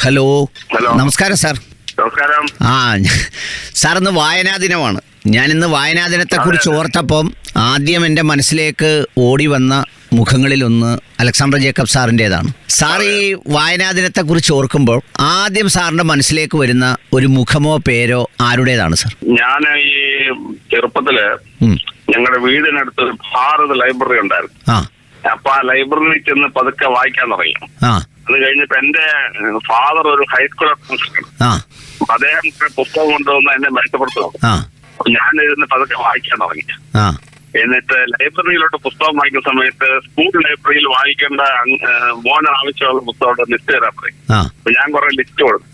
Hello. Hello. നമസ്കാരം sir. നമസ്കാരം. ആ സാർ ഇന്ന് വായനാ ദിനമാണ് ഞാനിന്ന് വായനാ ദിനത്തെ കുറിച്ച് ഓർത്തപ്പം ആദ്യം എന്റെ മനസ്സിലേക്ക് ഓടി വന്ന മുഖങ്ങളിലൊന്ന് അലക്സാണ്ടർ ജേക്കബ് സാറിന്റെതാണ്. സാർ ഈ വായനാ ദിനത്തെ കുറിച്ച് ഓർക്കുമ്പോൾ ആദ്യം സാറിന്റെ മനസ്സിലേക്ക് വരുന്ന ഒരു മുഖമോ പേരോ ആരുടേതാണ് സാർ? ഞാൻ ഈ ചെറുപ്പത്തിൽ ഞങ്ങളുടെ വീടിനടുത്ത് ഭാരത് ലൈബ്രറി ഉണ്ടായിരുന്നു. അപ്പൊ ആ ലൈബ്രറിയിൽ ചെന്ന് പതുക്കെ വായിക്കാൻ തുടങ്ങി. ആ. അത് കഴിഞ്ഞപ്പോ എന്റെ ഫാദർ ഒരു ഹൈസ്കൂൾ അപ്പൊ അദ്ദേഹം പുസ്തകം കൊണ്ടുവന്ന് എന്നെ മെച്ചപ്പെടുത്തു ഞാൻ ഇരുന്ന് പതുക്കെ വായിക്കാൻ തുടങ്ങി. എന്നിട്ട് ലൈബ്രറിയിലോട്ട് പുസ്തകം വായിക്കുന്ന സമയത്ത് സ്കൂൾ ലൈബ്രറിയിൽ വായിക്കേണ്ട മോന് ആവശ്യമുള്ള പുസ്തകമുണ്ട് ലിസ്റ്റ് തരാൻ പറയും. അപ്പൊ ഞാൻ കുറെ ലിസ്റ്റ് കൊടുത്തു.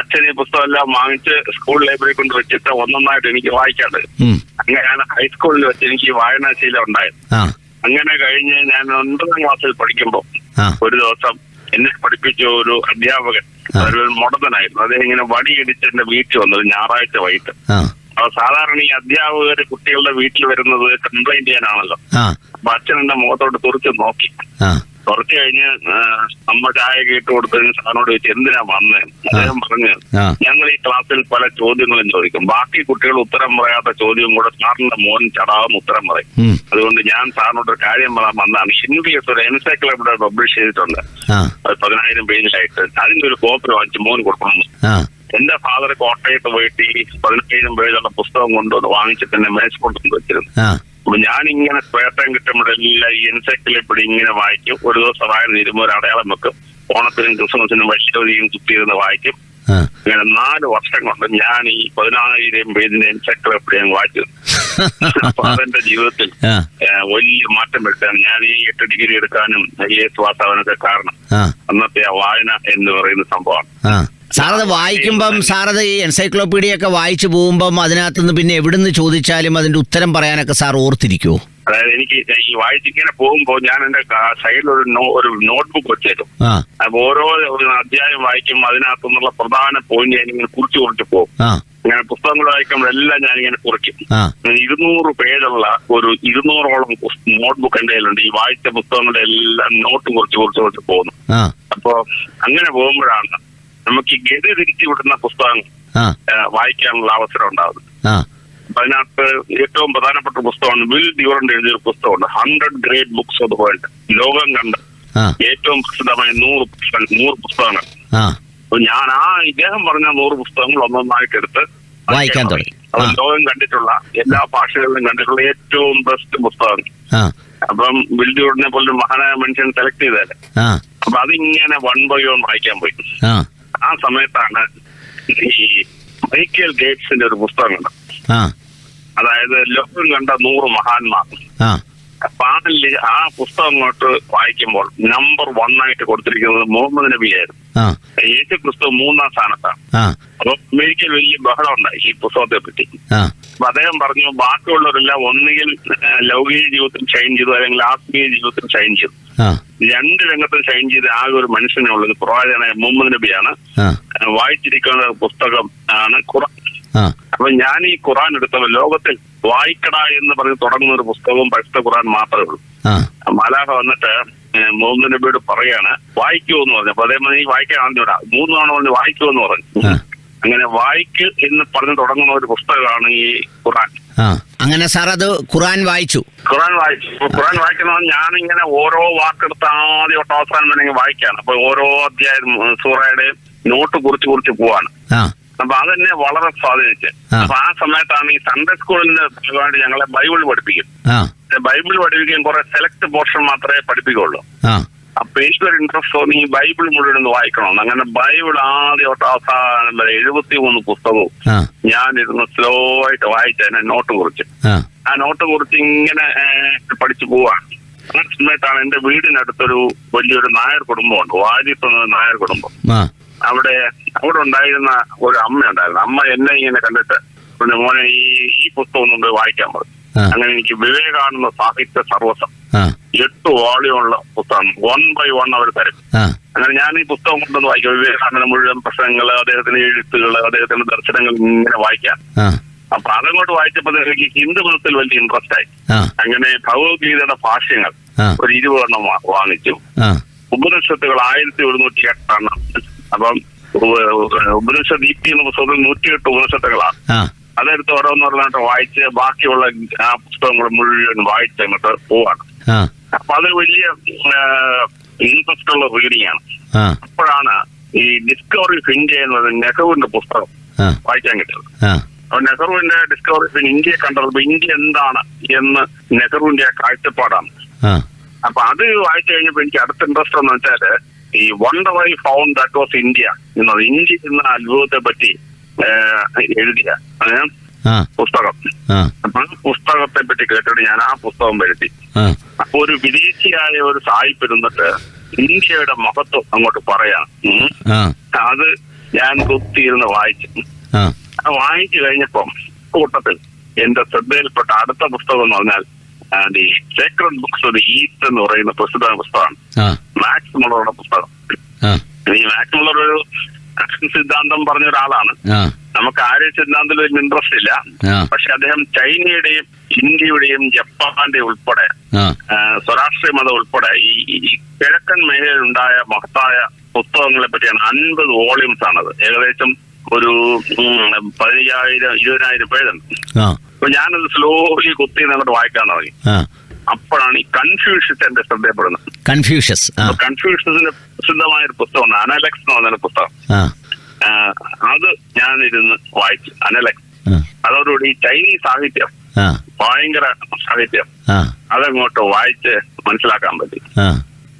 അച്ഛൻ ഈ പുസ്തകം എല്ലാം വാങ്ങിച്ച് സ്കൂൾ ലൈബ്രറി കൊണ്ട് വെച്ചിട്ട് ഒന്നൊന്നായിട്ട് എനിക്ക് വായിക്കാണ്ട്. അങ്ങനെയാണ് ഹൈസ്കൂളിൽ വെച്ച് എനിക്ക് വായനാശീലം ഉണ്ടായത്. അങ്ങനെ കഴിഞ്ഞ് ഞാൻ ഒൻപതാം ക്ലാസ്സിൽ പഠിക്കുമ്പോൾ ഒരു ദിവസം എന്നെ പഠിപ്പിച്ച ഒരു അധ്യാപകൻ അതൊരു ഒരു മോഡനായിരുന്നു അദ്ദേഹം ഇങ്ങനെ വടിയിടിച്ച് എന്റെ വീട്ടിൽ വന്നത് ഞായറാഴ്ച വൈകിട്ട്. അപ്പൊ സാധാരണ ഈ അധ്യാപകർ കുട്ടികളുടെ വീട്ടിൽ വരുന്നത് കംപ്ലൈന്റ് ചെയ്യാനാണല്ലോ. അപ്പൊ അച്ഛൻ എന്റെ മുഖത്തോട്ട് തുറച്ച് നോക്കി. ആ തുറച്ചു കഴിഞ്ഞ് നമ്മ ചായ കേട്ട് കൊടുത്തതിന് സാറിനോട് ചോദിച്ചു എന്തിനാ വന്നേ? അദ്ദേഹം പറഞ്ഞു ഞങ്ങൾ ഈ ക്ലാസ്സിൽ പല ചോദ്യങ്ങളും ചോദിക്കും. ബാക്കി കുട്ടികൾ ഉത്തരം പറയാത്ത ചോദ്യവും കൂടെ സാറിന്റെ മോൻ ചടാവും ഉത്തരം പറയും. അതുകൊണ്ട് ഞാൻ സാറിനോട് ഒരു കാര്യം പറയാൻ വന്നതാണ്. എസ് ഒരു എൻസൈക്ലോപീഡിയ പബ്ലിഷ് ചെയ്തിട്ടുണ്ട്. പതിനായിരം പേജിലായിട്ട്. അതിന്റെ ഒരു കോപ്പി വാങ്ങിച്ച് മോൻ കൊടുക്കണം എന്റെ ഫാദർ കോട്ടയത്ത് പോയിട്ട് ഈ പതിനായിരം പേജുള്ള പുസ്തകം കൊണ്ടുവന്ന് വാങ്ങിച്ചിട്ട് എന്നെ മേശക്കൊണ്ടുവന്ന് വെച്ചിരുന്നു അപ്പൊ ഇങ്ങനെ സ്വേട്ടം കിട്ടുമ്പോഴെല്ലാം ഈ എൻസൈക്ലോപീഡിയ ഇങ്ങനെ വായിക്കും. ഒരു ദിവസം വായന തീരുമ്പോൾ ഒരു അടയാളം വെക്കും. ഓണത്തിനും ക്രിസ്മസിനും വൈഷ്ണവതിയും കുത്തിയിരുന്ന് വായിക്കും. അങ്ങനെ നാല് വർഷം കൊണ്ട് ഞാൻ ഈ പതിനായിരം പേജിന്റെ എപ്പോഴും ഞാൻ വായിച്ചു അപ്പൊ അതെന്റെ ജീവിതത്തിൽ വലിയ മാറ്റം വരുത്താണ് ഞാൻ ഈ എട്ട് ഡിഗ്രി എടുക്കാനും ഐ എസ് വാസാവാനൊക്കെ കാരണം അന്നത്തെ ആ വായന എന്ന് പറയുന്ന സംഭവമാണ്. സാറത് വായിക്കുമ്പം സാറത് ഈ എൻസൈക്ലോപീഡിയ ഒക്കെ വായിച്ചു പോകുമ്പം അതിനകത്തുനിന്ന് പിന്നെ എവിടുന്ന് ചോദിച്ചാലും അതിന്റെ ഉത്തരം പറയാനൊക്കെ സാർ ഓർത്തിരിക്കുവോ? അതായത് എനിക്ക് ഈ വായിച്ചിങ്ങനെ പോകുമ്പോൾ ഞാൻ എന്റെ സൈഡിൽ ഒരു ഒരു നോട്ട്ബുക്ക് വെച്ചേക്കും. അപ്പൊ ഓരോ അധ്യായം വായിക്കും അതിനകത്തുനിന്നുള്ള പ്രധാന പോയിന്റ് ഞാൻ ഇങ്ങനെ കുറിച്ച് കുറിച്ച് പോകും. ഇങ്ങനെ പുസ്തകങ്ങൾ വായിക്കുമ്പോൾ എല്ലാം ഇങ്ങനെ കുറിക്കും. ഇരുന്നൂറ് പേജുള്ള ഒരു ഇരുന്നൂറോളം നോട്ട്ബുക്ക് എന്റെ കയ്യിലുണ്ട്. ഈ വായിച്ച പുസ്തകങ്ങളുടെ എല്ലാം നോട്ട് കുറിച്ച് കുറിച്ച് കുറിച്ച് പോകുന്നു. അപ്പോ അങ്ങനെ പോകുമ്പോഴാണ് നമുക്ക് ഈ ഗതി തിരിച്ചു വിടുന്ന പുസ്തകം വായിക്കാനുള്ള അവസരം ഉണ്ടാകുന്നത് അപ്പൊ അതിനകത്ത് ഏറ്റവും പ്രധാനപ്പെട്ട പുസ്തകമാണ് വിൽ ഡ്യൂറന്റ് എഴുതിയ ഒരു പുസ്തകമുണ്ട്. Hundred great books of the world. ലോകം കണ്ട ഏറ്റവും പ്രസിദ്ധമായ നൂറ് പുസ്തകങ്ങൾ നൂറ് പുസ്തകങ്ങൾ അപ്പൊ ഞാൻ ആ ഇദ്ദേഹം പറഞ്ഞ നൂറ് പുസ്തകങ്ങൾ ഒന്നൊന്നായിട്ട് എടുത്ത് വായിക്കാൻ തുടങ്ങി. അത് ലോകം കണ്ടിട്ടുള്ള എല്ലാ ഭാഷകളിലും കണ്ടിട്ടുള്ള ഏറ്റവും ബെസ്റ്റ് പുസ്തകങ്ങൾ അപ്പം വിൽ ഡ്യൂറിനെ പോലൊരു മഹാനായ മനുഷ്യൻ സെലക്ട് ചെയ്താലേ അപ്പൊ അതിങ്ങനെ വൺ ബൈ വൺ വായിക്കാൻ പോയി. ആ സമയത്താണ് ഈ മൈക്കൽ ഗേറ്റ്സിന്റെ ഒരു പുസ്തകം ആ. അതായത് ലോകം കണ്ട നൂറ് മഹാന്മാർ. അപ്പൊ ആ ആ പുസ്തകം അങ്ങോട്ട് വായിക്കുമ്പോൾ നമ്പർ വൺ ആയിട്ട് കൊടുത്തിരിക്കുന്നത് മുഹമ്മദ് നബിയായിരുന്നു യേശു ക്രിസ്തു മൂന്നാം സ്ഥാനത്താണ്. അപ്പൊ അമേരിക്കയിൽ വലിയ ബഹളം ഉണ്ടായി ഈ പുസ്തകത്തെ പറ്റി. അപ്പൊ അദ്ദേഹം പറഞ്ഞു ബാക്കിയുള്ളവരെല്ലാം ഒന്നുകിൽ ലൗകിക ജീവിതത്തിൽ ഷൈൻ ചെയ്തു അല്ലെങ്കിൽ ആത്മീയ ജീവിതത്തിൽ ഷൈൻ ചെയ്തു. രണ്ട് രംഗത്തിൽ ഷൈൻ ചെയ്ത ആകെ ഒരു മനുഷ്യനെ ഉള്ളത് പ്രവാചകനായ മുഹമ്മദ് നബിയാണ്. വായിച്ചിരിക്കുന്ന പുസ്തകം ആണ് ഖുറാൻ അപ്പൊ ഞാൻ ഈ ഖുറാൻ എടുത്തപ്പോൾ ലോകത്തിൽ വായിക്കട എന്ന് പറഞ്ഞ് തുടങ്ങുന്ന ഒരു പുസ്തകവും പരിശുദ്ധ ഖുറാൻ മാത്രമേ ഉള്ളൂ. മലാഹ വന്നിട്ട് മുഹമ്മദ് നബിയോട് പറയാണ് വായിക്കൂ എന്ന് പറഞ്ഞു. അപ്പൊ അതേമാതിരി വായിക്കാൻ ആദ്യം മൂന്ന് തവണ പറഞ്ഞ് വായിക്കൂ എന്ന് പറഞ്ഞു. അങ്ങനെ വായിക്ക് എന്ന് പറഞ്ഞു തുടങ്ങുന്ന ഒരു പുസ്തകമാണ് ഈ ഖുറാൻ ആ അങ്ങനെ സാർ അത് ഖുറാൻ വായിച്ചു. ഖുറാൻ വായിച്ചു. ഖുറാൻ വായിക്കുന്നത് ഞാനിങ്ങനെ ഓരോ വാക്കെടുത്ത് ആദ്യം തൊട്ട് അവസാനം വരെ വായിക്കാണ്. അപ്പൊ ഓരോ അധ്യായം സൂറയുടെ നോട്ട് കുറിച്ച് കുറിച്ച് പോവാണ്. അപ്പൊ അതെന്നെ വളരെ സ്വാധീനിച്ച്. അപ്പൊ ആ സമയത്താണ് ഈ സൺഡേ സ്കൂളിന്റെ ഭാഗമായിട്ട് ഞങ്ങളെ ബൈബിൾ പഠിപ്പിക്കും. ബൈബിൾ പഠിപ്പിക്കാൻ കുറെ സെലക്ട് പോർഷൻ മാത്രമേ പഠിപ്പിക്കുള്ളൂ. അപ്പൊ എനിക്കൊരു ഇൻട്രസ്റ്റ് തോന്നി ഈ ബൈബിൾ മുഴുവൻ ഒന്ന് വായിക്കണം അങ്ങനെ ബൈബിൾ ആദ്യം തൊട്ട് അവസാനം വരെ എഴുപത്തി മൂന്ന് പുസ്തകവും ഞാൻ ഞാനിരുന്ന് സ്ലോ ആയിട്ട് വായിച്ച എന്നെ നോട്ട് കുറിച്ച്. ആ. നോട്ട് കുറിച്ച് ഇങ്ങനെ പഠിച്ചു പോവാണ്. ആ സമയത്താണ് എന്റെ വീടിനടുത്തൊരു വലിയൊരു നായർ കുടുംബമുണ്ട്. വാരിപ്പ് എന്ന നായർ കുടുംബം. അവിടെ അവിടെ ഉണ്ടായിരുന്ന ഒരു അമ്മ ഉണ്ടായിരുന്നു അമ്മ എന്നെ ഇങ്ങനെ കണ്ടിട്ട് പിന്നെ മോനെ ഈ ഈ പുസ്തകം കൊണ്ട് വായിക്കാൻ പറഞ്ഞു. അങ്ങനെ എനിക്ക് വിവേകാനന്ദ സാഹിത്യ സർവസം എട്ട് വോളിയുള്ള പുസ്തകം വൺ ബൈ വൺ അവർ തരും. അങ്ങനെ ഞാൻ ഈ പുസ്തകം കൊണ്ടൊന്ന് വായിക്കും. വിവേകാനന്ദ മുഴുവൻ പ്രശ്നങ്ങൾ അദ്ദേഹത്തിന്റെ എഴുത്തുകൾ അദ്ദേഹത്തിന്റെ ദർശനങ്ങൾ ഇങ്ങനെ വായിക്കാം. അപ്പൊ അതങ്ങോട്ട് വായിച്ചപ്പോൾ എനിക്ക് ഹിന്ദു മതത്തിൽ വലിയ ഇൻട്രസ്റ്റ് ആയി. അങ്ങനെ ഭഗവത്ഗീതയുടെ ഭാഷ്യങ്ങൾ ഒരു ഇരുപതെണ്ണം വാങ്ങിച്ചു. ഉപനിഷത്തുകൾ ആയിരത്തി ഒരുന്നൂറ്റി എട്ടെണ്ണം അപ്പം ഉപനിഷദീപ്തി എന്ന പുസ്തകത്തിൽ നൂറ്റിയെട്ട് ഉപനിഷത്തുകളാണ്. ആ ഓരോന്ന് പറഞ്ഞിട്ട് വായിച്ച് ബാക്കിയുള്ള ആ പുസ്തകങ്ങൾ മുഴുവൻ വായിച്ച് അങ്ങോട്ട് പോവാണ്. അപ്പൊ അത് വലിയ ഇൻട്രസ്റ്റ് ഉള്ള റീഡിംഗ് ആണ്. അപ്പോഴാണ് ഈ ഡിസ്കവറി ഓഫ് ഇന്ത്യ എന്നത് നെഹ്റുവിന്റെ പുസ്തകം വായിക്കാൻ കിട്ടിയത്. ആ. അപ്പൊ നെഹ്റുവിന്റെ ഡിസ്കവറി ഓഫ് ഇന്ത്യയെ കണ്ടപ്പോൾ ഇന്ത്യ എന്താണ് എന്ന് നെഹ്റുവിന്റെ കാഴ്ചപ്പാടാണ്. അപ്പൊ അത് വായിച്ചു കഴിഞ്ഞപ്പോ എനിക്ക് അടുത്ത ഇൻട്രസ്റ്റ് എന്ന് വെച്ചാൽ ഈ wonder I found that was India എന്നത് ഇന്ത്യ എന്ന അത്ഭുതത്തെ പറ്റി എഴുതിയ. പുസ്തകം. അപ്പൊ ആ പുസ്തകത്തെ പറ്റി കേട്ടിട്ട് ഞാൻ ആ പുസ്തകം വരുത്തി അപ്പൊ ഒരു വിദേശിയായ ഒരു സായിപ്പ് ഇരുന്നിട്ട് ഇന്ത്യയുടെ മഹത്വം അങ്ങോട്ട് പറയാം. ആ. അത് ഞാൻ കുത്തിയിരുന്ന് വായിച്ചു. വായിച്ചു കഴിഞ്ഞപ്പം കൂട്ടത്തിൽ എന്റെ ശ്രദ്ധയിൽപ്പെട്ട അടുത്ത പുസ്തകം എന്ന് പറഞ്ഞാൽ the sacred books of the East എന്ന് പറയുന്ന പ്രസിദ്ധ പുസ്തകമാണ്. മാക്സ് മുള്ളറുടെ പുസ്തകം. ഈ മാക്സ് മുള്ളർ ഒരു ആക്ഷൻ സിദ്ധാന്തം പറഞ്ഞ ഒരാളാണ്. നമുക്ക് ആര്യ സിദ്ധാന്തത്തിൽ ഒരു ഇൻട്രസ്റ്റ് ഇല്ല. പക്ഷെ അദ്ദേഹം ചൈനയുടെയും ഇന്ത്യയുടെയും ജപ്പാന്റെ ഉൾപ്പെടെ സ്വരാഷ്ട്രീയ മതം ഉൾപ്പെടെ ഈ കിഴക്കൻ മേഖലയിലുണ്ടായ മഹത്തായ പുസ്തകങ്ങളെ പറ്റിയാണ് അൻപത് വോളിയൂംസ് ആണത്. ഏകദേശം ഒരു പതിനയ്യായിരം ഇരുപതിനായിരം പേജുണ്ട് ആ. അപ്പൊ ഞാനത് സ്ലോലി കുത്തി അങ്ങോട്ട് വായിക്കാൻ തുടങ്ങി. അപ്പോഴാണ് ഈ കൺഫ്യൂഷ്യസ് എന്റെ ശ്രദ്ധയപ്പെടുന്നത് കൺഫ്യൂഷ്യസ് ആ. കൺഫ്യൂഷൻസിന്റെ പ്രസിദ്ധമായ ഒരു പുസ്തകമാണ് അനലക്സ് എന്ന് പറഞ്ഞ പുസ്തകം. അത് ഞാൻ ഇരുന്ന് വായിച്ചു. അനലക്സ്. അതോടുകൂടി ചൈനീസ് സാഹിത്യം. ഭയങ്കര സാഹിത്യം. അതങ്ങോട്ട് വായിച്ച് മനസ്സിലാക്കാൻ പറ്റി.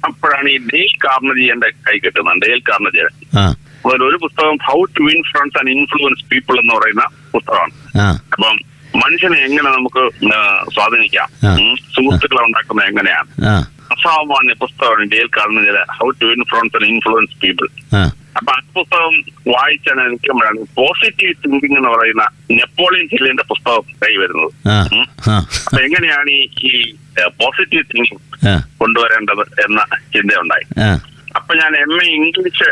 അപ്പോഴാണ് ഈ ഡെയിൽ കാർണജി എന്റെ കൈ കിട്ടുന്നത്. ഡെയിൽ കാർണജി അതിൽ ഒരു പുസ്തകം how to influence and influence people എന്ന് പറയുന്ന പുസ്തകമാണ്. അപ്പം മനുഷ്യനെ എങ്ങനെ നമുക്ക് സ്വാധീനിക്കാം? സുഹൃത്തുക്കളെ ഉണ്ടാക്കുന്നത് എങ്ങനെയാണ്? അസാമാന്യ പുസ്തകമാണ് ഇന്ത്യയിൽ കാണുന്നത് how to influence and influence people അപ്പൊ ആ പുസ്തകം വായിച്ചാണ് എനിക്ക് പോസിറ്റീവ് തിങ്കിങ് എന്ന് പറയുന്ന നെപ്പോളിയൻ ഹില്ലിന്റെ പുസ്തകം കൈ വരുന്നത്. ആ ഉം. അപ്പൊ എങ്ങനെയാണ് ഈ പോസിറ്റീവ് തിങ്കിങ് കൊണ്ടുവരേണ്ടത് എന്ന ചിന്തയുണ്ടായി. അപ്പൊ ഞാൻ എം എ ഇംഗ്ലീഷ്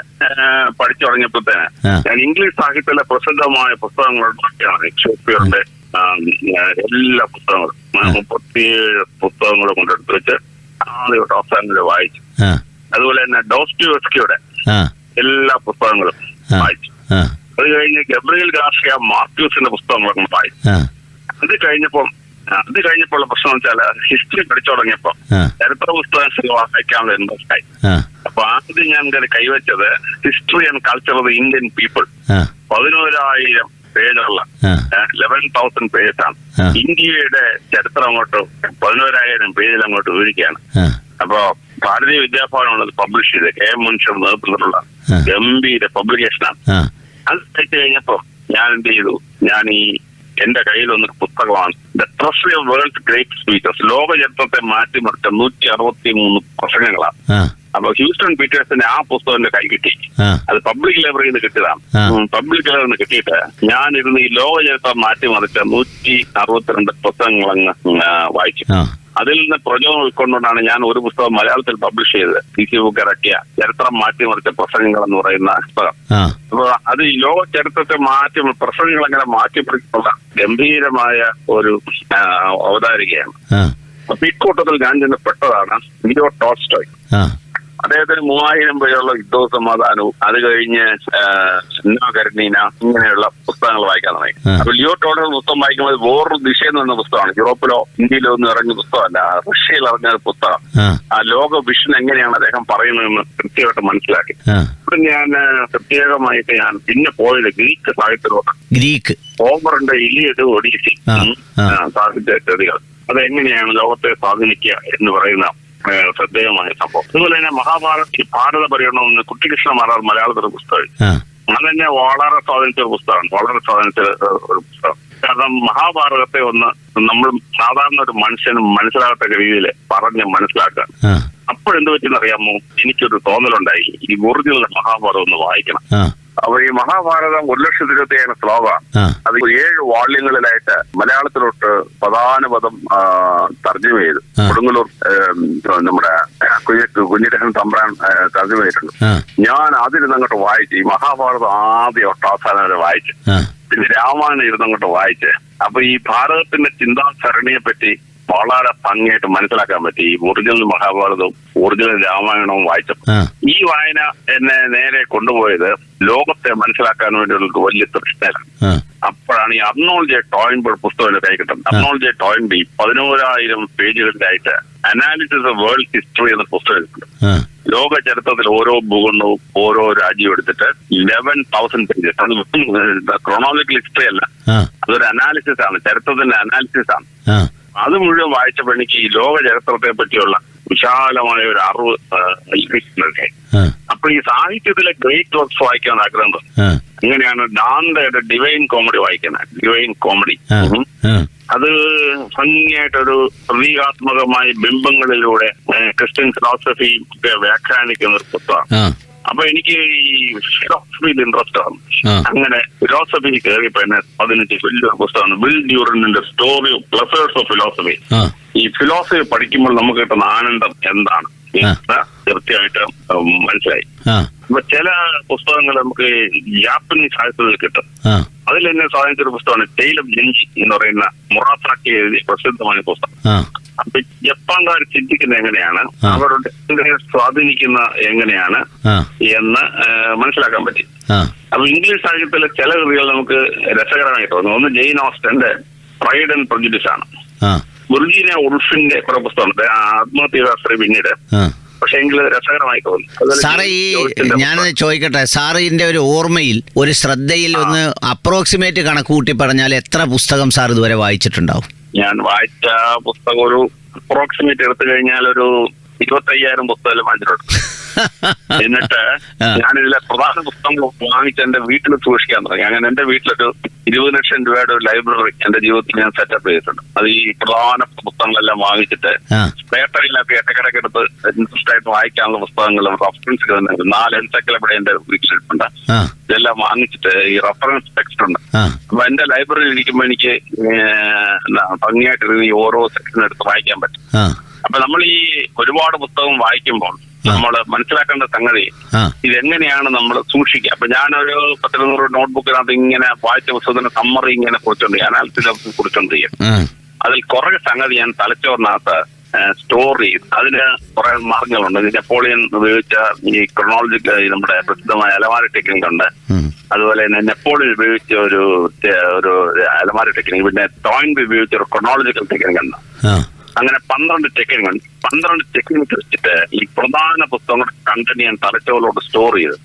പഠിച്ചു തുടങ്ങിയപ്പോഴത്തേന്. ഞാൻ ഇംഗ്ലീഷ് സാഹിത്യത്തിലെ പ്രസിദ്ധമായ പുസ്തകങ്ങളുടെ ഷേക്സ്പിയറിന്റെ എല്ലാ പുസ്തകങ്ങളും. മുപ്പത്തിയേഴ് പുസ്തകങ്ങൾ കൊണ്ടെടുത്ത് വെച്ച് ആദ്യം തൊട്ട് അവസാനം വായിച്ചു. അതുപോലെ തന്നെ ഡോസ്റ്റോവസ്കിയുടെ ആ. എല്ലാ പുസ്തകങ്ങളും വായിച്ചു. അത് കഴിഞ്ഞ് ഗബ്രിയൽ ഗാർഷിയ മാത്യൂസിന്റെ പുസ്തകങ്ങളൊക്കെ വായിച്ചു. അത് കഴിഞ്ഞപ്പം അത് കഴിഞ്ഞപ്പോൾ പ്രശ്നം വെച്ചാൽ ഹിസ്റ്ററി പഠിച്ചു തുടങ്ങിയപ്പോ ചരിത്ര പുസ്തകം വായിക്കാനുള്ള ഇൻട്രസ്റ്റ് ആയി അപ്പൊ ആദ്യം ഞാൻ കൈവച്ചത് history and culture of Indian people. പതിനോരായിരം പേജുള്ള ലെവൻ തൗസൻഡ് പേജസ് ആണ്. ഇന്ത്യയുടെ ചരിത്രം അങ്ങോട്ട് പതിനോരായിരം പേജിൽ അങ്ങോട്ട് വിവരിക്കുകയാണ്. അപ്പോ ഭാരതീയ വിദ്യാഭവനാണ് പബ്ലിഷ് ചെയ്ത് കെ എം മുൻഷർ നേതൃത്വത്തിലുള്ള. ഗംഭീര പബ്ലിക്കേഷനാണ് അത് കഴിച്ചു കഴിഞ്ഞപ്പോ ഞാൻ എന്ത് ചെയ്തു? ഞാൻ ഈ എന്റെ കയ്യിൽ വന്ന പുസ്തകമാണ്. The trust of world great speakers ലോക ചരിത്രത്തെ മാറ്റിമറിച്ച നൂറ്റി അറുപത്തി മൂന്ന് പ്രസംഗങ്ങളാണ് അപ്പൊ ഹ്യൂസ്റ്റൺ പീറ്റേഴ്സിന്റെ ആ പുസ്തകം എന്റെ കൈ കിട്ടി. അത് പബ്ലിക് ലൈബ്രറിയിൽ നിന്ന് കിട്ടിയതാണ്. പബ്ലിക് ലൈബ്രറിയിൽ നിന്ന് കിട്ടിയിട്ട് ഞാൻ ഇരുന്ന് ഈ ലോക ചരിത്രം മാറ്റിമറിച്ച നൂറ്റി അറുപത്തിരണ്ട് പുസ്തകങ്ങൾ അങ്ങ് വായിച്ചു. അതിൽ നിന്ന് പ്രചോദനം ഉൾക്കൊണ്ടുകൊണ്ടാണ് ഞാൻ ഒരു പുസ്തകം മലയാളത്തിൽ പബ്ലിഷ് ചെയ്തത്. പി സി ബുക്ക് ഇറക്കിയ ചരിത്രം മാറ്റിമറിച്ച പ്രസംഗങ്ങൾ എന്ന് പറയുന്ന പുസ്തകം. അപ്പൊ അത് ഈ ലോക ചരിത്രത്തെ മാറ്റി പ്രസംഗങ്ങൾ അങ്ങനെ മാറ്റിപ്പിടിച്ചുള്ള ഗംഭീരമായ ഒരു അവതാരികയാണ്. അപ്പൊ ഇക്കൂട്ടത്തിൽ ഞാൻ ചെന്ന് പെട്ടതാണ് ലിയോ ടോൾസ്റ്റോയ്. അദ്ദേഹത്തിന് മൂവായിരം പേരുള്ള യുദ്ധവും സമാധാനവും അത് കഴിഞ്ഞ് കരുണീന ഇങ്ങനെയുള്ള പുസ്തകങ്ങൾ വായിക്കാൻ തുടങ്ങി. അപ്പൊ ലിയോ ടോളർ പുസ്തകം വായിക്കുമ്പോൾ വേറൊരു ദിശയിൽ നിന്ന പുസ്തകമാണ്. യൂറോപ്പിലോ ഇന്ത്യയിലോ ഒന്നും ഇറങ്ങിയ പുസ്തകമല്ല. റഷ്യയിൽ ഇറങ്ങിയ ഒരു പുസ്തകം. ആ. ലോക വിഷൻ എങ്ങനെയാണ് അദ്ദേഹം പറയുന്നതെന്ന് കൃത്യമായിട്ട് മനസ്സിലാക്കി. അപ്പൊ ഇപ്പൊ ഞാൻ പ്രത്യേകമായിട്ട് ഞാൻ പിന്നെ പോയത് ഗ്രീക്ക് സാഹിത്യത്തിലോട്ട്. ഗ്രീക്ക്. ഓമറിന്റെ ഇലിയത് ഒഡീസി സാഹിത്യ കൃതികൾ അതെങ്ങനെയാണ് ലോകത്തെ സ്വാധീനിക്കുക എന്ന് പറയുന്ന ശ്രദ്ധേയമായ സംഭവം. അതുപോലെ തന്നെ മഹാഭാരത ഭാരത പര്യടനം എന്ന് കുട്ടികൃഷ്ണ മാരാർ മലയാളത്തിലെ പുസ്തകം അത് തന്നെ വളരെ സ്വാധീനിച്ച ഒരു പുസ്തകമാണ്. വളരെ സ്വാധീനിച്ച ഒരു- പുസ്തകം. കാരണം മഹാഭാരതത്തെ ഒന്ന് നമ്മൾ സാധാരണ ഒരു മനുഷ്യന് മനസ്സിലാകത്തക്ക രീതിയിൽ പറഞ്ഞ് മനസ്സിലാക്കാൻ. അപ്പോഴെന്ത് പറ്റിയെന്ന് അറിയാമോ എനിക്കൊരു തോന്നലുണ്ടായി. ഈ ഒറിജിനൽ മഹാഭാരതം ഒന്ന് വായിക്കണം. അപ്പൊ ഈ മഹാഭാരതം ഒരു ലക്ഷത്തി ഇരുപത്തി ഏഴ് ശ്ലോക. അത് ഏഴ് വാള്യങ്ങളിലായിട്ട് മലയാളത്തിലോട്ട് പ്രധാന പദം തർജമ ചെയ്തു. കൊടുങ്ങല്ലൂർ നമ്മുടെ കുഞ്ഞ- കുഞ്ഞിരഹൻ തമ്പ്രാൻ തർജമ ചെയ്തിട്ടുണ്ട്. ഞാൻ അതിരുന്ന് അങ്ങോട്ട് വായിച്ചു. ഈ മഹാഭാരതം ആദ്യം ഒട്ടാസാനം വരെ വായിച്ചു. പിന്നെ രാമായണം ഇരുന്നങ്ങോട്ട് വായിച്ച്. അപ്പൊ ഈ ഭാരതത്തിന്റെ ചിന്താസരണിയെ പറ്റി വളരെ ഭംഗിയായിട്ട് മനസ്സിലാക്കാൻ പറ്റി. ഈ ഒറിജിനൽ മഹാഭാരതവും ഒറിജിനൽ രാമായണവും വായിച്ചപ്പോൾ ഈ വായന എന്നെ നേരെ കൊണ്ടുപോയത് ലോകത്തെ മനസ്സിലാക്കാൻ വേണ്ടിയുള്ള വലിയ തൃഷ്ണയിലാണ്. അപ്പോഴാണ് ഈ അർണോൾ ജെ ടോയിൻബർഡ് പുസ്തകം എന്റെ കൈ കിട്ടുന്നത്. അർണോൾ ജെ ടോയിൻബി പതിനോരായിരം പേജുകളിലായിട്ട് അനാലിസിസ് ഓഫ് വേൾഡ് ഹിസ്റ്ററി എന്ന പുസ്തകം എഴുതിയിട്ടുണ്ട്. ലോക ചരിത്രത്തിൽ ഓരോ ഭൂഖണ്ഡവും ഓരോ രാജ്യവും എടുത്തിട്ട് eleven thousand pages chronological history അല്ല. അതൊരു അനാലിസിസ് ആണ്. ചരിത്രത്തിന്റെ അനാലിസിസ് ആണ്. അത് മുഴുവൻ വായിച്ചപ്പോൾ എനിക്ക് ഈ ലോക ചരിത്രത്തെ പറ്റിയുള്ള വിശാലമായ ഒരു അറിവ് ആ അപ്പൊ ഈ സാഹിത്യത്തിലെ ഗ്രേറ്റ് വർക്ക്സ് വായിക്കാൻ ആഗ്രഹം അങ്ങനെയാണ് ഡാന്തയുടെ ഡിവൈൻ കോമഡി വായിക്കുന്നത്. ഡിവൈൻ കോമഡി അത് ഭംഗിയായിട്ടൊരു പ്രതീകാത്മകമായ ബിംബങ്ങളിലൂടെ ക്രിസ്ത്യൻ ഫിലോസഫി വ്യാഖ്യാനിക്കുന്ന ഒരു പുസ്തകമാണ്. അപ്പൊ എനിക്ക് ഈ ഫിലോസഫിയിൽ ഇൻട്രസ്റ്റ് ആണ്. അങ്ങനെ ഫിലോസഫി കയറിയപ്പോ എന്നെ പതിനഞ്ച് വലിയൊരു പുസ്തകമാണ്. Bill ഡ്യൂറിന്റെ story of pleasures of philosophy ഈ ഫിലോസഫി പഠിക്കുമ്പോൾ നമുക്ക് കിട്ടുന്ന ആനന്ദം എന്താണ്? കൃത്യമായിട്ട് മനസ്സിലായി. അപ്പൊ ചില പുസ്തകങ്ങൾ നമുക്ക് ജാപ്പനീസ് സാഹിത്യത്തിൽ കിട്ടും. അതിൽ എന്നെ സ്വാധീനിച്ചൊരു പുസ്തകമാണ് ടെയിൽ ഓഫ് ജെൻജി എന്ന് പറയുന്ന മൊറാസാക്കി എഴുതി പ്രസിദ്ധമായ പുസ്തകം. അപ്പൊ ജപ്പാൻകാർ ചിന്തിക്കുന്നത് എങ്ങനെയാണ്? അവരുടെ സ്വാധീനിക്കുന്ന എങ്ങനെയാണ്? എന്ന് മനസ്സിലാക്കാൻ പറ്റി. അപ്പൊ ഇംഗ്ലീഷ് സാഹിത്യത്തിലെ ചില കൃതികൾ നമുക്ക് രസകരമായി തോന്നുന്നു ഒന്ന് ജെയിൻ ഓസ്റ്റന്റെ പ്രൈഡ് ആൻഡ് പ്രൊജുഡിസ് ആണ്. ബുർജീന ഉൾഫിന്റെ കുറെ പുസ്തകമുണ്ട്. ആത്മഹത്യ ആത്മഹത്യാശ്രീ പിന്നീട് പക്ഷെ എങ്കിൽ രസകരമായി തോന്നി. സാറേ ഈ ഞാൻ ചോദിക്കട്ടെ? സാറിന്റെ ഒരു ഓർമ്മയിൽ ഒരു ശ്രദ്ധയിൽ ഒന്ന് അപ്രോക്സിമേറ്റ് കണക്ക് കൂട്ടി പറഞ്ഞാൽ എത്ര പുസ്തകം സാർ ഇതുവരെ വായിച്ചിട്ടുണ്ടാവും? ഞാൻ വായിച്ച പുസ്തകം ഒരു അപ്രോക്സിമേറ്റ് എടുത്തു കഴിഞ്ഞാൽ ഒരു ഇരുപത്തയ്യായിരം പുസ്തകം വാങ്ങിച്ചിട്ടുണ്ട് എന്നിട്ട് ഞാൻ ഞാനിതിലെ പ്രധാന പുസ്തകങ്ങൾ വാങ്ങിച്ച് എന്റെ വീട്ടിൽ സൂക്ഷിക്കാൻ തുടങ്ങി. അങ്ങനെ എന്റെ വീട്ടിലൊരു ഇരുപത് ലക്ഷം രൂപയുടെ ഒരു ലൈബ്രറി എന്റെ ജീവിതത്തിൽ ഞാൻ സെറ്റപ്പ് ചെയ്തിട്ടുണ്ട്. അത് ഈ പ്രധാന പുസ്തകങ്ങളെല്ലാം വാങ്ങിച്ചിട്ട് പേപ്പറിലൊക്കെ ഇടക്കിടക്ക് എടുത്ത് ഇൻട്രസ്റ്റ് ആയിട്ട് വായിക്കാനുള്ള പുസ്തകങ്ങളും റഫറൻസ് നാല് എൻസൈക്ലോപീഡിയ എന്റെ വീട്ടിലിട്ടുണ്ട് ഇതെല്ലാം വാങ്ങിച്ചിട്ട് ഈ റഫറൻസ് ടെക്സ്റ്റ് ഉണ്ട്. അപ്പൊ എന്റെ ലൈബ്രറിയിൽ ഇരിക്കുമ്പോൾ എനിക്ക് ഭംഗിയായിട്ട് ഓരോ സെക്ഷൻ എടുത്ത് വായിക്കാൻ പറ്റും. അപ്പൊ നമ്മൾ ഈ ഒരുപാട് പുസ്തകം വായിക്കുമ്പോൾ നമ്മൾ മനസ്സിലാക്കേണ്ട സംഗതി ഇതെങ്ങനെയാണ് നമ്മൾ സൂക്ഷിക്കുക അപ്പൊ ഞാനൊരു പത്തിരുന്നൂറ് നോട്ട്ബുക്കിനകത്ത് ഇങ്ങനെ വായിച്ച പുസ്തകത്തിന്റെ സമ്മറി ഇങ്ങനെ കുറിച്ചുണ്ട് അനാലിസിസ് കുറിച്ചുണ്ട് അതിൽ കുറെ സംഗതി ഞാൻ തലച്ചോറിനകത്ത് സ്റ്റോർ ചെയ്ത്. അതിന് കുറെ മാർഗങ്ങളുണ്ട്. ഇത് നെപ്പോളിയൻ ഉപയോഗിച്ച ഈ ക്രൊണോളജിക്കൽ നമ്മുടെ പ്രസിദ്ധമായ അലമാര ടെക്നിക് ഉണ്ട്. അതുപോലെ തന്നെ നെപ്പോളിയൻ ഉപയോഗിച്ച ഒരു ഒരു അലമാരി ടെക്നിക് പിന്നെ ടോയിൻ ഉപയോഗിച്ച ഒരു ക്രോണോളജിക്കൽ ടെക്നിക് ഉണ്ട്. അങ്ങനെ പന്ത്രണ്ട് ചെക്കിൻ പന്ത്രണ്ട് ചെക്കിൻ വെച്ചിട്ട് ഈ പ്രധാന പുസ്തകങ്ങൾ കണ്ടന്റ് ഞാൻ തലച്ചോറിലോട്ട് സ്റ്റോർ ചെയ്ത്.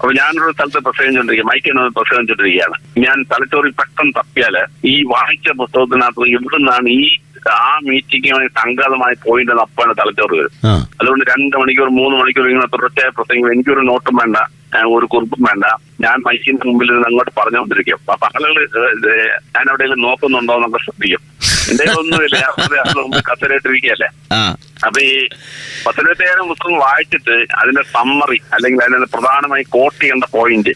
അപ്പൊ ഞാനൊരു സ്ഥലത്ത് പ്രസംഗിച്ചോണ്ടിരിക്കുക പ്രസംഗം പ്രസംഗിച്ചോണ്ടിരിക്കുകയാണ് ഞാൻ തലച്ചോറിൽ പെട്ടെന്ന് തപ്പിയാൽ ഈ വായിച്ച പുസ്തകത്തിനകത്ത് എവിടുന്നാണ് ഈ ആ മീറ്റിംഗുമായി സംഘാതമായ പോയിന്റ് അപ്പാണ് തലച്ചോറ് വരും. അതുകൊണ്ട് രണ്ട് മണിക്കൂർ മൂന്ന് മണിക്കൂർ ഇങ്ങനെ തുടർച്ചയായ പ്രസംഗം. എനിക്കൊരു നോട്ടും വേണ്ട. ഒരു കുറിപ്പും വേണ്ട. ഞാൻ മൈക്കിന്റെ മുമ്പിൽ നിന്ന് അങ്ങോട്ട് പറഞ്ഞുകൊണ്ടിരിക്കും. അപ്പൊ ആളുകൾ ഞാൻ എവിടെയെങ്കിലും നോക്കുന്നുണ്ടോ എന്നൊക്കെ ശ്രദ്ധിക്കും. എന്റെ ഒന്നുമില്ല ഞാൻ അപ്പൊ ഈ പത്തിരുപത്തേഴായിരം പുസ്തകം വായിച്ചിട്ട് അതിന്റെ സമ്മറി അല്ലെങ്കിൽ അതിന്റെ പ്രധാനമായി കോട്ട് ചെയ്യേണ്ട പോയിന്റ്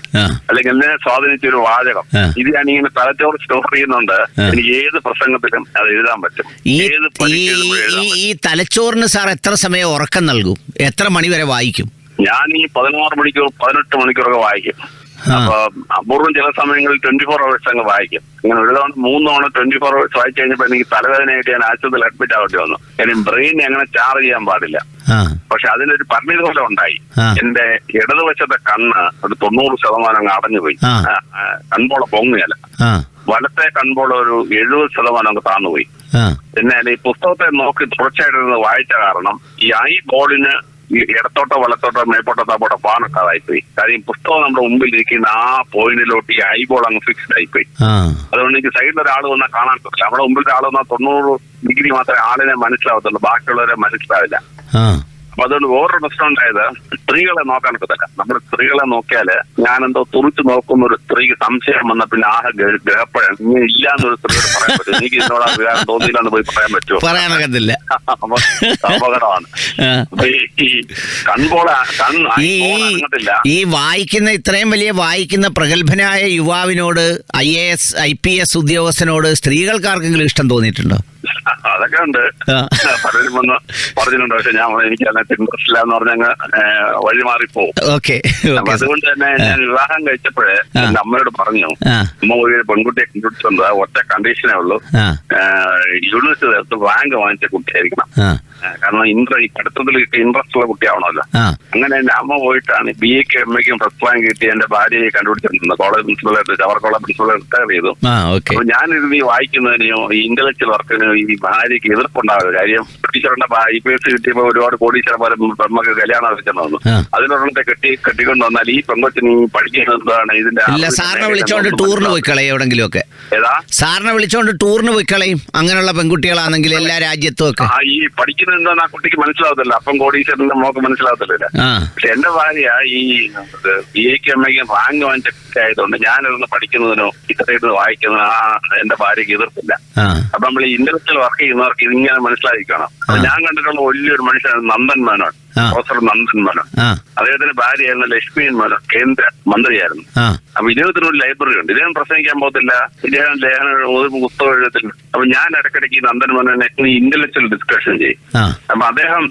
അല്ലെങ്കിൽ എന്നെ സ്വാധീനിച്ച ഒരു വാചകം. ഇത് ഞാൻ ഇങ്ങനെ തലച്ചോറ് സ്റ്റോർ ചെയ്യുന്നുണ്ട്. എനിക്ക് ഏത് പ്രസംഗത്തിലും അത് എഴുതാൻ പറ്റും. ഏത് ഈ തലച്ചോറിന് സാർ എത്ര സമയം ഉറക്കം നൽകും? എത്ര മണിവരെ വായിക്കും? ഞാൻ ഈ പതിനാറ് മണിക്കൂർ പതിനെട്ട് മണിക്കൂറൊക്കെ വായിക്കും. അപ്പൊ അപൂർവം ചില സമയങ്ങളിൽ ട്വന്റി ഫോർ അവേഴ്സ് അങ്ങ് വായിക്കും. ഇങ്ങനെ ഒരു തവണ മൂന്ന് തവണ ട്വന്റി ഫോർ അവേഴ്സ് വായിച്ചു കഴിഞ്ഞപ്പോ എനിക്ക് തലവേദനയായിട്ട് ഞാൻ ആശുപത്രിയിൽ അഡ്മിറ്റ് ആവേണ്ടി വന്നു. കാര്യം ബ്രെയിൻ അങ്ങനെ ചാർജ് ചെയ്യാൻ പാടില്ല. പക്ഷെ അതിനൊരു പരിണിത ഫലം ഉണ്ടായി. എന്റെ ഇടതുവശത്തെ കണ്ണ് ഒരു തൊണ്ണൂറ് ശതമാനം അങ്ങ് അടഞ്ഞുപോയി ആ. ആ, ആ, കൺപോള പൊങ്ങുകയല്ല. വലത്തെ കൺപോള ഒരു എഴുപത് ശതമാനം അങ്ങ് താന്നുപോയി. ആ. പിന്നെ ഈ പുസ്തകത്തെ നോക്കി തുടർച്ചയായിട്ട് വായിച്ച കാരണം ഈ ഐ ബോളിന് ഇടത്തോട്ടോ വലത്തോട്ടോ മേപ്പോട്ടോ താപ്പോട്ടോ പാനക്കാതായിപ്പോയി കാര്യം പുസ്തകം നമ്മുടെ മുമ്പിൽ ഇരിക്കുന്ന ആ പോയിന്റിലോട്ട് ഈ ഐബോൾ അങ്ങ് ഫിക്സ്ഡ് ആയിപ്പോയി. അതുകൊണ്ട് എനിക്ക് സൈഡിൽ ഒരാൾ വന്നാൽ കാണാൻ പറ്റില്ല. നമ്മുടെ മുമ്പിൽ ഒരാൾ വന്നാൽ തൊണ്ണൂറ് ഡിഗ്രി മാത്രമേ ആളിനെ മനസ്സിലാവത്തുള്ളൂ. ബാക്കിയുള്ളവരെ മനസ്സിലാവില്ല. അപ്പൊ അതുകൊണ്ട് വേറൊരു പ്രശ്നം ഉണ്ടായത് സ്ത്രീകളെ നോക്കാൻ പറ്റത്തില്ല നമ്മുടെ സ്ത്രീകളെ നോക്കിയാൽ ഞാനെന്തോ തുറിച്ചു നോക്കുന്ന ഒരു സ്ത്രീക്ക് സംശയം വന്ന പിന്നെ ആഹ് ഗ്രഹപ്പഴം ഇങ്ങനെ ഇല്ലാന്നൊരു സ്ത്രീയോട് പറയാൻ പറ്റും. എനിക്ക് ഇതിനോട് ആ തോന്നിയില്ല തോന്നിയില്ലെന്ന് പോയി പറയാൻ പറ്റുമോ? പറയാനൊക്കത്തില്ല അപകടമാണ്. ഈ- കൺപോള കൺ ഈ വായിക്കുന്ന ഇത്രയും വലിയ വായിക്കുന്ന പ്രഗത്ഭനായ യുവാവിനോട് I A S I P S ഉദ്യോഗസ്ഥനോട് സ്ത്രീകൾക്കാർക്കെങ്കിലും ഇഷ്ടം തോന്നിയിട്ടുണ്ടോ? അതൊക്കെ ഉണ്ട്. പലരും വന്ന് പറഞ്ഞിട്ടുണ്ട്. പക്ഷെ ഞാൻ എനിക്ക് അതിനകത്ത് ഇൻട്രസ്റ്റ് ഇല്ല എന്ന് പറഞ്ഞങ്ങ് വഴി മാറിപ്പോവും. ഓക്കെ അതുകൊണ്ട് തന്നെ ഞാൻ വിവാഹം കഴിച്ചപ്പോഴേ. എന്റെ അമ്മയോട് പറഞ്ഞു അമ്മ ഒരു പെൺകുട്ടിയെ കണ്ടുപിടിച്ചത് ഒറ്റ കണ്ടീഷനേ ഉള്ളൂ. യൂണിവേഴ്സിറ്റി തീർത്ത് റാങ്ക് വാങ്ങിച്ച കുട്ടിയായിരിക്കണം. കാരണം ഇന്റർ ഈ പഠിത്തത്തിൽ ഇൻട്രസ്റ്റ് ഉള്ള കുട്ടിയാവണമല്ലോ. അങ്ങനെ എന്റെ അമ്മ പോയിട്ടാണ് ബി എക്ക് എം എക്കും ഫസ്റ്റ് റാങ്ക് കിട്ടി എന്റെ ഭാര്യയെ കണ്ടുപിടിച്ചിട്ടുണ്ട്. കോളേജ് പ്രിൻസിപ്പളായിട്ട് അവർ കോളേജ് പ്രിൻസിപ്പൾ റിട്ടയർ ചെയ്തു. അപ്പൊ ഞാനിരുന്ന് ഈ വായിക്കുന്നതിനെയോ ഈ ഇന്റലക്ച്വൽ വർക്കിനോ ഈ ഭാര്യയ്ക്ക് എതിർപ്പുണ്ടാവില്ല കാര്യം ടീച്ചറിന്റെ ഐ പി എസ് കിട്ടിയപ്പോ ഒരുപാട് കോടീശ്വരം പോലെ പെമ്മക്ക് കല്യാണം ആവശ്യം വന്നു. അതിലൊരെണ്ണത്തെ കെട്ടി കെട്ടിക്കൊണ്ട് വന്നാൽ ഈ പെങ്കൊച്ചിന് ഈ പഠിക്കുന്നത് എന്താണ് ഇതിന്റെ സാറിനെ വിളിച്ചോണ്ട് ടൂറിന് പോയി കളയും എവിടെങ്കിലും ഒക്കെ ഏതാ? സാറിനെ വിളിച്ചോണ്ട് ടൂറിന് പോയി കളയും. അങ്ങനെയുള്ള പെൺകുട്ടികളാണെങ്കിൽ എല്ലാ രാജ്യത്തും ഒക്കെ. ഈ പഠിക്കുന്നത് എന്താന്ന് ആ കുട്ടിക്ക് മനസ്സിലാവത്തില്ല. അപ്പം കോടീശ്വരൻ മോക്ക് മനസ്സിലാവത്തില്ല. പക്ഷെ എന്റെ ഭാര്യ ഈ ബി എക്ക് എം എക്ക് റാങ്ക് വാങ്ങിച്ച കുട്ടിയായതുകൊണ്ട് ഞാനിരുന്ന് പഠിക്കുന്നതിനോ ഇത്രയിട്ട് വായിക്കുന്നതിനോ ആ എന്റെ ഭാര്യക്ക് എതിർപ്പില്ല. അപ്പൊ നമ്മൾ ഈ ഇന്റലക്ച്വൽ വർക്ക് ചെയ്യുന്നവർക്ക് ഇതിങ്ങനെ മനസ്സിലാക്കിക്കണം അപ്പൊ ഞാൻ കണ്ടിട്ടുള്ള വലിയൊരു മനുഷ്യനാണ് നന്ദൻ മേനോൻ. പ്രൊഫസർ നന്ദൻ മേനോൻ. അദ്ദേഹത്തിന്റെ ഭാര്യയായിരുന്ന ലക്ഷ്മി മേനോൻ കേന്ദ്ര മന്ത്രിയായിരുന്നു. അപ്പൊ ഇദ്ദേഹത്തിന് ഒരു ലൈബ്രറി ഉണ്ട് ഇദ്ദേഹം പ്രസംഗിക്കാൻ പോകത്തില്ല. ഇദ്ദേഹം ലേഖനം ഒരു പുസ്തകം എഴുതത്തില്ല. അപ്പൊ ഞാൻ ഇടയ്ക്കിടയ്ക്ക് നന്ദൻ മനോനെ ഇന്റലക്ച്വൽ ഡിസ്കഷൻ ചെയ്യും. അപ്പൊ അദ്ദേഹം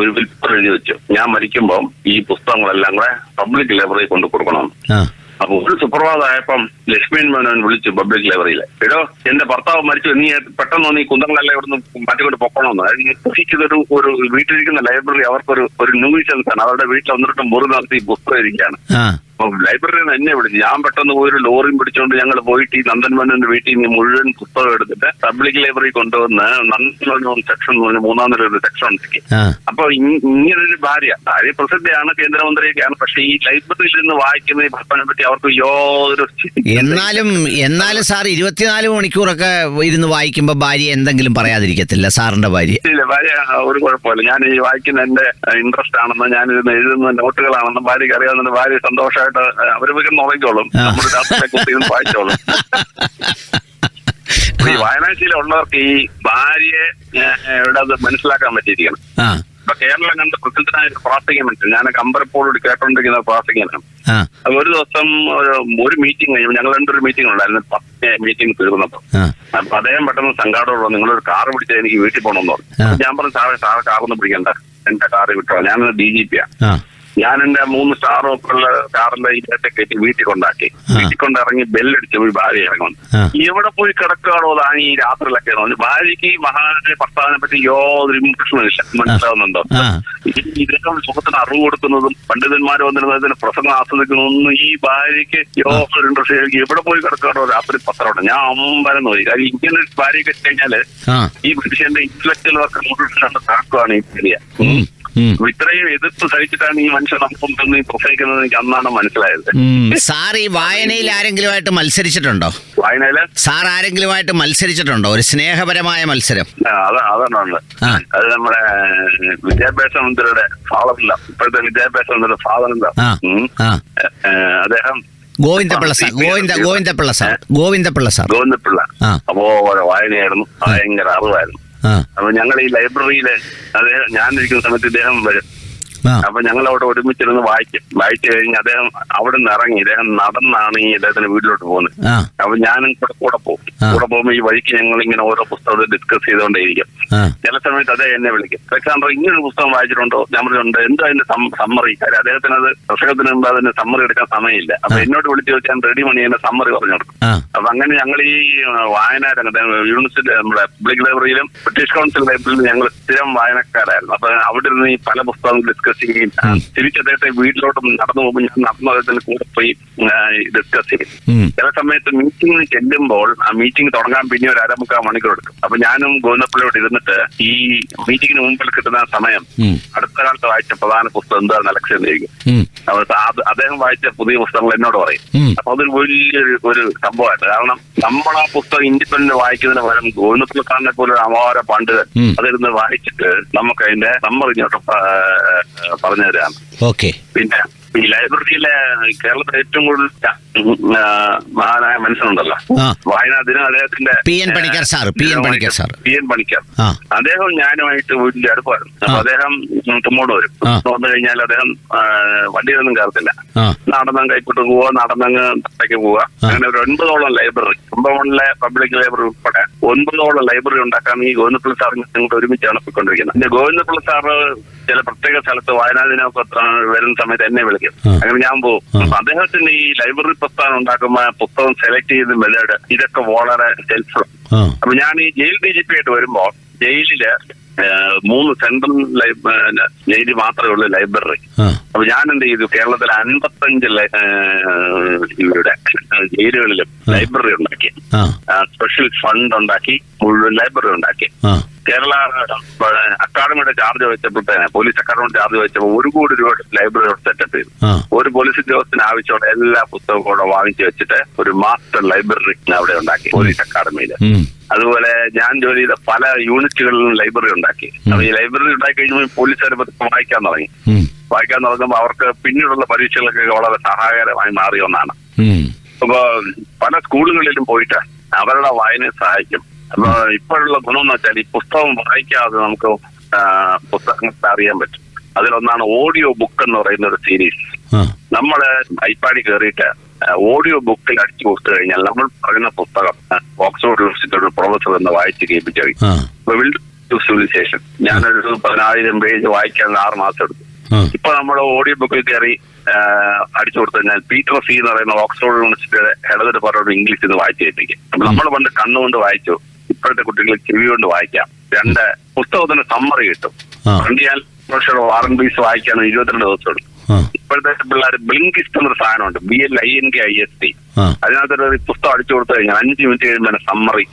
ഒരു വിൽപ്പന എഴുതി വെച്ചു. ഞാൻ മരിക്കുമ്പോൾ ഈ പുസ്തകങ്ങളെല്ലാം കൂടെ പബ്ലിക് ലൈബ്രറി കൊണ്ടു കൊടുക്കണം അപ്പൊ ഒരു സുപ്രഭാതമായപ്പം ലക്ഷ്മീൻ മേനോൻ വിളിച്ചു പബ്ലിക് ലൈബ്രറിയിൽ എടോ എന്റെ ഭർത്താവ് മരിച്ചു നീ പെട്ടെന്ന് നീ കുന്തങ്ങളെല്ലാം ഇവിടുന്ന് മാറ്റിക്കൊണ്ട് പൊക്കണമെന്ന് ഇതൊരു ഒരു വീട്ടിലിരിക്കുന്ന ലൈബ്രറി അവർക്കൊരു ഒരു ന്യൂസൻസ് ആണ്. അവരുടെ വീട്ടിൽ വന്നിട്ട് മുറി നടത്തി പുസ്തകം ഇരിക്കുകയാണ് ലൈബ്രറിയിൽ നിന്ന് എന്നെ വിളിച്ചു. ഞാൻ പെട്ടെന്ന് പോയി ഒരു ലോറിയും പിടിച്ചുകൊണ്ട് ഞങ്ങൾ പോയിട്ട് ഈ നന്ദൻമേനോന്റെ വീട്ടിൽ നിന്ന് മുഴുവൻ പുസ്തകം എടുത്തിട്ട് പബ്ലിക് ലൈബ്രറി കൊണ്ടുവന്ന് നന്ദൻവനം സെക്ഷൻ എന്ന് പറഞ്ഞ മൂന്നാം നില ഒരു സെക്ഷൻ ഉണ്ടാക്കി അപ്പൊ ഇങ്ങനൊരു ഭാര്യ. ഭാര്യ പ്രസിദ്ധയാണ് കേന്ദ്രമന്ത്രിയൊക്കെയാണ്. പക്ഷെ ഈ ലൈബ്രറിയിൽ നിന്ന് വായിക്കുന്ന ഈ ഭർത്താവിനെ പറ്റി അവർക്ക് യാതൊരു എന്നാലും എന്നാലും സാർ ഇരുപത്തിനാല് മണിക്കൂറൊക്കെ ഇരുന്ന് വായിക്കുമ്പോ ഭാര്യ എന്തെങ്കിലും പറയാതിരിക്കത്തില്ല സാറിന്റെ ഭാര്യ? ഇല്ല ഭാര്യ ഒരു കുഴപ്പമില്ല. ഞാൻ ഈ വായിക്കുന്ന എന്റെ ഇൻട്രസ്റ്റ് ആണെന്ന് ഞാൻ ഇരുന്ന് എഴുതുന്ന നോട്ടുകളാണെന്ന് ഭാര്യക്ക് അറിയാവുന്ന ഭാര്യ സന്തോഷമായിട്ട് അവർ വീട്ടിൽ ഉറങ്ങിക്കോളും. നമ്മുടെ രാത്രിയിലെ കുട്ടിയും വായിച്ചോളും. ഈ വായനാശീലം ഉള്ളവർക്ക് ഈ ഭാര്യയെ അത് മനസ്സിലാക്കാൻ പറ്റിയിരിക്കണം. ഇപ്പൊ കേരളം കണ്ട് പ്രസിദ്ധനായ ഒരു പ്രാർത്ഥിക്കാൻ പറ്റും ഞാൻ കമ്പരപ്പോളോട് കേട്ടോണ്ടിരിക്കുന്ന പ്രാർത്ഥിക്കാനാണ് അപ്പൊ ഒരു ദിവസം ഒരു ഒരു മീറ്റിംഗ് കഴിയുമ്പോൾ ഞങ്ങൾ രണ്ടൊരു മീറ്റിംഗ് ഉണ്ടായിരുന്നു പത്ത് മീറ്റിംഗ് തീർന്നപ്പോ. അപ്പൊ അദ്ദേഹം പെട്ടെന്ന് സംഘാടകം നിങ്ങളൊരു കാർ പിടിച്ചാൽ എനിക്ക് വീട്ടിൽ പോകണമെന്ന് പറഞ്ഞു. ഞാൻ പറഞ്ഞു സാറേ സാറ് കാറൊന്നും പിടിക്കണ്ട. എന്റെ കാറ് വിട്ടോ ഞാനൊരു ഡി ജി പി ആ. ഞാൻ എന്റെ മൂന്ന് സ്റ്റാർ ഉള്ള കാറിന്റെ ഇതിനകത്ത് കയറ്റി വീട്ടിൽ കൊണ്ടാക്കി. വീട്ടിൽ കൊണ്ടിറങ്ങി ബെല്ലടിച്ച് പോയി ഭാര്യ ഇറങ്ങുന്നു. എവിടെ പോയി കിടക്കുകയാണോ താൻ ഈ രാത്രിയിലൊക്കെ ഭാര്യയ്ക്ക് ഈ മഹാന്റെ ഭർത്താവിനെ പറ്റി യാതൊരു ഇംപ്രഷനും മനസ്സിലാവുന്നുണ്ടോ? ഈ ഇദ്ദേഹം സുഖത്തിന് അറിവ് കൊടുക്കുന്നതും പണ്ഡിതന്മാർ വന്നിരുന്നതിന് പ്രസംഗം ആസ്വദിക്കുന്നതൊന്നും ഈ ഭാര്യയ്ക്ക് യോഗം ഇൻട്രസ്റ്റ്. എവിടെ പോയി കിടക്കുകയാണോ രാത്രി പത്രമാണ് ഞാൻ അമ്പരം നോക്കി കാര്യം ഇങ്ങനെ ഭാര്യ ഭാര്യയൊക്കെ കഴിഞ്ഞാൽ ഈ മനുഷ്യന്റെ ഇന്റലക്ച്വൽ വർക്ക് മുഴുവൻ താക്കുവാണ് ഈ. അപ്പൊ ഇത്രയും എതിർപ്പ് സഹിച്ചിട്ടാണ് ഈ മനുഷ്യൻ നമുക്കൊന്നും പ്രസംഗിക്കുന്നത് എനിക്ക് അന്നാണ് മനസ്സിലായത്. സാർ ഈ വായനയിൽ ആരെങ്കിലുമായിട്ട് മത്സരിച്ചിട്ടുണ്ടോ? വായനയിൽ? സാർ ആരെങ്കിലുമായിട്ട് മത്സരിച്ചിട്ടുണ്ടോ? ഒരു സ്നേഹപരമായ മത്സരം? ആ, അത് അത് നമ്മുടെ വിദ്യാഭ്യാസ മന്ത്രിയുടെ ഫാദറില്ല. ഇപ്പോഴത്തെ വിദ്യാഭ്യാസ മന്ത്രിയുടെ ഫാദർ എന്താ ആ. അദ്ദേഹം Govindapillai sir Govinda Govindapillai sir Govindapillai sir. Govindapillai. അപ്പോ വായനയായിരുന്നു. ഭയങ്കര അറിവായിരുന്നു. അപ്പൊ ഞങ്ങൾ ഈ ലൈബ്രറിയിൽ അദ്ദേഹം ഞാനിരിക്കുന്ന സമയത്ത് ഇദ്ദേഹം വരും. അപ്പൊ ഞങ്ങൾ അവിടെ ഒരുമിച്ചിരുന്ന് വായിക്കും വായിച്ചു കഴിഞ്ഞ് അദ്ദേഹം അവിടെ നിന്ന് ഇറങ്ങി അദ്ദേഹം നടന്നാണ് ഈ അദ്ദേഹത്തിന്റെ വീട്ടിലോട്ട് പോകുന്നത്. അപ്പൊ ഞാനും കൂടെ കൂടെ പോകും. കൂടെ പോകുമ്പോൾ ഈ വഴിക്ക് ഞങ്ങൾ ഇങ്ങനെ ഓരോ പുസ്തകം ഡിസ്കസ് ചെയ്തുകൊണ്ടേയിരിക്കും. ചില സമയത്ത് അദ്ദേഹം എന്നെ വിളിക്കും. അലക്സാണ്ടർ ഇങ്ങനൊരു പുസ്തകം വായിച്ചിട്ടുണ്ടോ? ഞാൻ പറഞ്ഞിട്ടുണ്ട്. എന്തോ അതിന്റെ സമ്മറി കാര്യം അദ്ദേഹത്തിന് അത് പുസ്തകത്തിന് മുമ്പ് അതിന്റെ സമ്മറി എടുക്കാൻ സമയമില്ല. അപ്പൊ എന്നോട് വിളിച്ചു ചോദിച്ചാൽ റെഡി മണി എന്നെ സമ്മറി പറഞ്ഞു കൊടുക്കും. അപ്പൊ അങ്ങനെ ഞങ്ങൾ ഈ വായനാ രംഗത്ത് യൂണിവേഴ്സിറ്റി നമ്മുടെ പബ്ലിക് ലൈബ്രറിയിലും ബ്രിട്ടീഷ് കൗൺസിൽ ലൈബ്രറിയിലും ഞങ്ങൾ സ്ഥിരം വായനക്കാരായിരുന്നു. അപ്പൊ അവിടെ നിന്ന് ഈ പല പുസ്തകങ്ങൾ ഡിസ്കസ് ചെയ്യുകയും ചെയ്യും തിരിച്ചദ്ദേഹത്തെ വീട്ടിലോട്ട് നടന്നു പോകുമ്പോൾ ഞാൻ നടന്നു അദ്ദേഹത്തിന് കൂടെ പോയി ഡിസ്കസ് ചെയ്യും. ചില സമയത്ത് മീറ്റിംഗിന് ചെല്ലുമ്പോൾ ആ മീറ്റിംഗ് തുടങ്ങാൻ പിന്നെ ഒരു അരമുക്കാൽ മണിക്കൂർ എടുക്കും. അപ്പൊ ഞാനും ഗോവിന്ദപ്പിള്ളിയോട് ഇരുന്നിട്ട് ഈ മീറ്റിംഗിന് മുമ്പിൽ കിട്ടുന്ന സമയം. അടുത്ത കാലത്ത് വായിച്ച പ്രധാന പുസ്തകം എന്താണ് അലക്ഷൻ ചെയ്യും അദ്ദേഹം വായിച്ച പുതിയ പുസ്തകങ്ങൾ എന്നോട് പറയും. അപ്പൊ അതൊരു വലിയൊരു ഒരു സംഭവമായിട്ട്. കാരണം നമ്മൾ ആ പുസ്തകം ഇൻഡിപെൻഡന്റ് വായിക്കുന്നതിന് പകരം ഗോവിന്ദപ്പിള്ളക്കാരനെ പോലെ ഒരു അമോര പണ്ട് അതിരുന്ന് വായിച്ചിട്ട് നമുക്ക് അതിന്റെ നമ്മൾ ഇങ്ങോട്ട് പറഞ്ഞു തരാം ഓക്കെ. പിന്നെ ഈ ലൈബ്രറിയിലെ കേരളത്തിലെ ഏറ്റവും കൂടുതൽ മഹാനായ മനുഷ്യനുണ്ടല്ലോ. ആ. വായനാ ദിനം അദ്ദേഹത്തിന്റെ P N Panicker sir, P N Panicker sir. P N Panicker. അദ്ദേഹം ഞാനുമായിട്ട് വീട്ടിന്റെ അടുപ്പായിരുന്നു. അപ്പൊ അദ്ദേഹം തുമ്മോട് വരും. വന്നു കഴിഞ്ഞാൽ അദ്ദേഹം വണ്ടിയിലൊന്നും കയറത്തില്ല. നടന്നങ്ങ് കൈക്കൂട്ട് പോവുക നടന്നങ്ങ് തട്ടയ്ക്ക് പോവുക. അങ്ങനെ ഒരു ഒൻപതോളം ലൈബ്രറി കുമ്പമണിലെ പബ്ലിക് ലൈബ്രറി ഉൾപ്പെടെ ഒൻപതോളം ലൈബ്രറി ഉണ്ടാക്കാൻ ഈ ഗോവിന്ദപ്പിള്ള സാർ ഞങ്ങൾക്ക് ഒരുമിച്ചാണ് പോയിക്കൊണ്ടിരിക്കുന്നത്. പിന്നെ ഗോവിന്ദപ്പിള്ള സാറ് ചില പ്രത്യേക സ്ഥലത്ത് വായനാ ദിനമൊക്കെ വരുന്ന സമയത്ത് എന്നെ വിളിക്കും. ആ. അങ്ങനെ ഞാൻ പോകും. അപ്പൊ അദ്ദേഹത്തിന് ഈ ലൈബ്രറി പ്രസ്ഥാനം ഉണ്ടാക്കുമ്പോൾ പുസ്തകം സെലക്ട് ചെയ്ത് മെലേഡ് ഇതൊക്കെ വളരെ ഹെൽപ്ഫുൾ അപ്പൊ ഞാൻ ഈ ജയിൽ ഡി ജി പി ആയിട്ട് വരുമ്പോ ജയിലിൽ മൂന്ന് സെൻട്രൽ ലൈബ് ജയിലിൽ മാത്രമേ ഉള്ളൂ ലൈബ്രറി. അപ്പൊ ഞാൻ എന്ത് ചെയ്തു? കേരളത്തിലെ അൻപത്തഞ്ച് ഇവരുടെ ജയിലുകളിലും ലൈബ്രറി ഉണ്ടാക്കി. സ്പെഷ്യൽ ഫണ്ട് ഉണ്ടാക്കി മുഴുവൻ ലൈബ്രറി ഉണ്ടാക്കി. കേരള അക്കാദമിയുടെ ചാർജ് വെച്ചപ്പോഴത്തേനെ പോലീസ് അക്കാദമിയുടെ ചാർജ് വെച്ചപ്പോൾ ഒരു കോടി രൂപ ലൈബ്രറി സെറ്റപ്പ് ചെയ്തു. ഒരു പോലീസ് ഉദ്യോഗസ്ഥന് ആവശ്യമുള്ള എല്ലാ പുസ്തകവും കൂടെ വാങ്ങിച്ചു വെച്ചിട്ട് ഒരു മാസ്റ്റർ ലൈബ്രറി അവിടെ ഉണ്ടാക്കി പോലീസ് അക്കാദമിയിൽ അതുപോലെ ഞാൻ ജോലി ചെയ്ത പല യൂണിറ്റുകളിലും ലൈബ്രറി ഉണ്ടാക്കി. അപ്പൊ ഈ ലൈബ്രറി ഉണ്ടാക്കി കഴിഞ്ഞപ്പോൾ പോലീസുകാർ വായിക്കാൻ തുടങ്ങി. വായിക്കാൻ തുടങ്ങുമ്പോൾ അവർക്ക് പിന്നീടുള്ള പരീക്ഷകളൊക്കെ വളരെ സഹായകരമായി മാറിയ ഒന്നാണ്. അപ്പൊ പല സ്കൂളുകളിലും പോയിട്ട് അവരുടെ വായനയെ സഹായിക്കും. അപ്പൊ ഇപ്പോഴുള്ള ഗുണം എന്ന് വെച്ചാൽ ഈ പുസ്തകം വായിക്കാതെ നമുക്ക് പുസ്തകങ്ങൾ അറിയാൻ പറ്റും. അതിലൊന്നാണ് ഓഡിയോ ബുക്ക് എന്ന് പറയുന്ന ഒരു സീരീസ് നമ്മൾ ഐപ്പാടി കയറിയിട്ട് ഓഡിയോ ബുക്കിൽ അടിച്ചു കൊടുത്തു കഴിഞ്ഞാൽ നമ്മൾ പറയുന്ന പുസ്തകം ഓക്സ്ഫോർഡ് യൂണിവേഴ്സിറ്റിയുടെ പ്രൊഫസർ എന്ന് വായിച്ച് കേൾപ്പിച്ചു സിവിലൈസേഷൻ ഞാനൊരു പതിനായിരം പേജ് വായിക്കാൻ ആറ് മാസം എടുത്തു. ഇപ്പൊ നമ്മൾ ഓഡിയോ ബുക്കിൽ കയറി അടിച്ചു കൊടുത്തു കഴിഞ്ഞാൽ പീറ്റർ സി എന്ന് പറയുന്ന ഓക്സ്ഫോർഡ് യൂണിവേഴ്സിറ്റിയുടെ ഹെഡ് ഡിപ്പാർട്ട്മെന്റ് ഇംഗ്ലീഷ് നിന്ന് വായിച്ചു കേൾപ്പിക്കും. നമ്മൾ പണ്ട് കണ്ണുകൊണ്ട് വായിച്ചു. ഇപ്പോഴത്തെ കുട്ടികൾ ചെവി കൊണ്ട് വായിക്കാം. രണ്ട് പുസ്തകത്തിന് സമ്മറി കിട്ടും. പണ്ട് ഞാൻ പ്രൊഫഷണൽ വാറൻ പീസ് വായിക്കാൻ ഇരുപത്തിരണ്ട് ദിവസം എടുക്കും. ഇപ്പോഴത്തെ പിള്ളേർ ബ്ലിങ്കിസ്റ്റ് എന്നൊരു സാധനമുണ്ട്. B L I N K I S T അതിനകത്തൊരു പുസ്തകം അടിച്ചു കൊടുത്തു കഴിഞ്ഞാൽ അഞ്ച് മിനിറ്റ് കഴിയുമ്പോൾ സമ്മറി